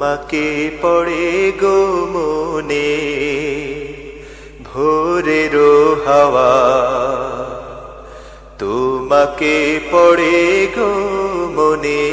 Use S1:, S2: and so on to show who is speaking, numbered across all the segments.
S1: তোমাকে পড়ে গো মনে, ভোরের হাওয়া। তোমাকে পড়ে গো মনে,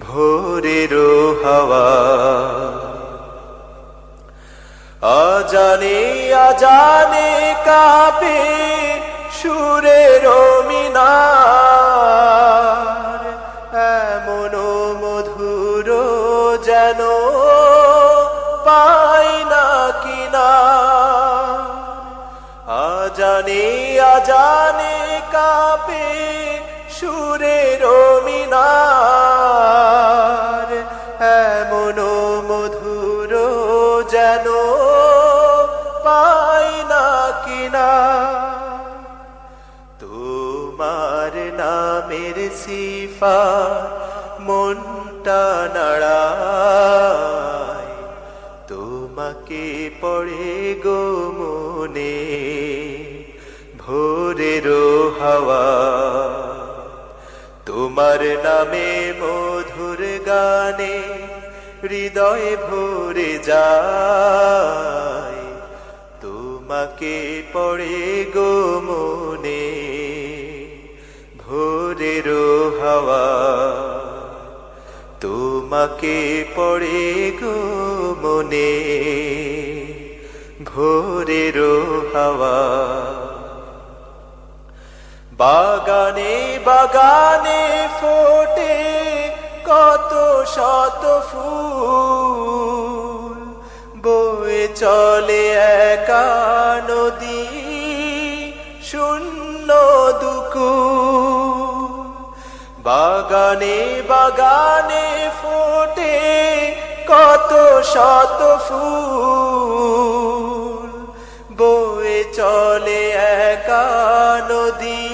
S1: ভোরের হাওয়া। আজানে আজানে কাপে সুরের মিনার যেন পাই না কিনা। আজানে আজানে কাপে সুরের মিনার। এমন মধুর যেন পাই না কিনা। তোমার নামের সিফা মনটা নাড়ায়। তোমাকে পড়ে গো মনে ভোরের হাওয়া। তোমার নামে মধুর গানে হৃদয় ভরে যায়। তোমাকে পড়ে গো মনে তোমাকে পড়ে গো মনে। ভোরের হাওয়া। বাগানে বাগানে ফোটে কত শত ফুল। বয়ে চলে একা নদী, শূন্য দুকু বাগানে বাগানে ফোটে কত শত ফুল। বয়ে চলে একা নদী,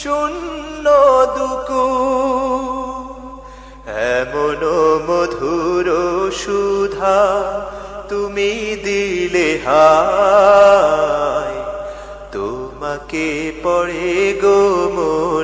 S1: শূন্য দুকু এমন মধুর সুধা তুমি দিলে হায়, তোমাকে পড়ে গো মনে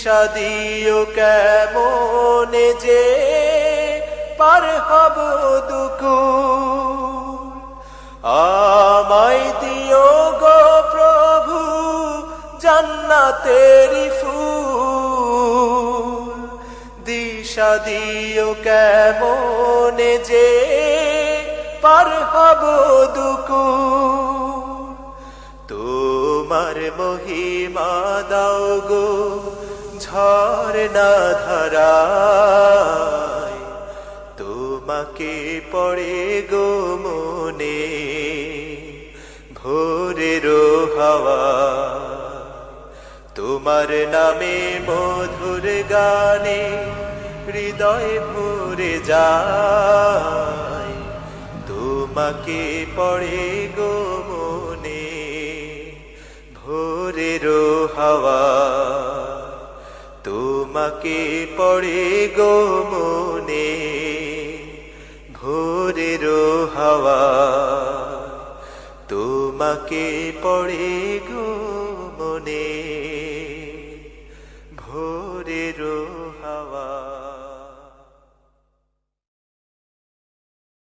S1: দিশা দিও যে পার হব দুকুল আমায় দিও গো প্রভু জান্নাতেরি ফুল। দিশা দিও কেমন যে পার হব দুকুল তোমার মহিমা দাও গো ঝর্ণা ধারায়, তোমাকে পড়ে গো মনে ভোরের হাওয়া। তোমার নামে মধুর গানে হৃদয় ভরে যায়, তোমাকে পড়ে গো মনে ভোরের হাওয়া। তোমাকে পড়ে গো মনে ভোরের হাওয়া। তোমাকে পড়ে গো